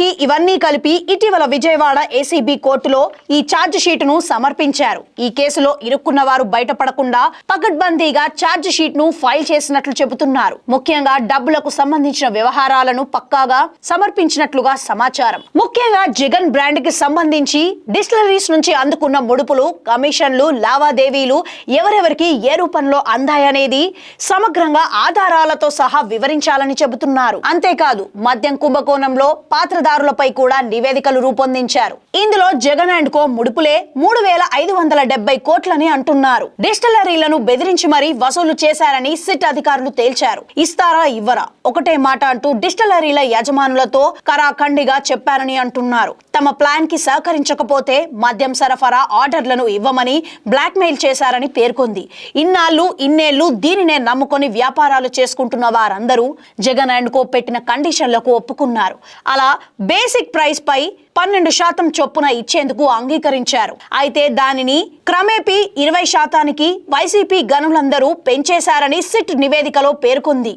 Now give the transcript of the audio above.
నిజానికి ఇవన్నీ కలిపి ఇటీవల విజయవాడ ఏసీబీ కోర్టులో ఈ ఛార్జ్ షీట్ను సమర్పించారు. ఈ కేసులో ఇరుక్కున్న వారు బయటపడకుండా పకడ్బందీగా ఛార్జ్ షీట్ను ఫైల్ చేసినట్లు చెబుతున్నారు. ముఖ్యంగా డబ్బులకు సంబంధించిన వ్యవహారాలను పక్కాగా సమర్పించినట్లుగా సమాచారం. ముఖ్యంగా జగన్ బ్రాండ్కి సంబంధించి డిస్టిలరీస్ నుంచి అందుకున్న ముడుపులు కమిషన్లు లావాదేవీలు ఎవరెవరికి ఏ రూపంలో అందాయనేది సమగ్రంగా ఆధారాలతో సహా వివరించాలని చెబుతున్నారు. అంతేకాదు మద్యం కుంభకోణంలో లబ్ధిదారులపై కూడా నివేదికలు రూపొందించారు. ఇందులో జగన్ అండ్ కో ముడుపులే మూడు వేల ఐదు వందల డెబ్బై కోట్లని అంటున్నారు. డిస్టిలరీలను బెదిరించి మరీ వసూలు చేశారని సిట్ అధికారులు తేల్చారు. ఇస్తారా ఇవ్వరా? ఒకటే మాట అంటూ డిస్టిలరీల యజమానులతో కరాఖండిగా చెప్పారని అంటున్నారు. తమ ప్లాన్కి సహకరించకపోతే మద్యం సరఫరా ఆర్డర్లను ఇవ్వమని బ్లాక్ మెయిల్ చేశారని పేర్కొంది. ఇన్నాళ్ళు ఇన్నేళ్ళు దీనినే నమ్ముకొని వ్యాపారాలు చేసుకుంటున్న వారందరూ జగన్ అండ్ కో పెట్టిన కండిషన్లకు ఒప్పుకున్నారు. అలా బేసిక్ ప్రైస్ పై పన్నెండు శాతం చొప్పున ఇచ్చేందుకు అంగీకరించారు. అయితే దానిని క్రమేపీ ఇరవై శాతానికి వైసీపీ గనులందరూ పెంచేశారని సిట్ నివేదికలో పేర్కొంది.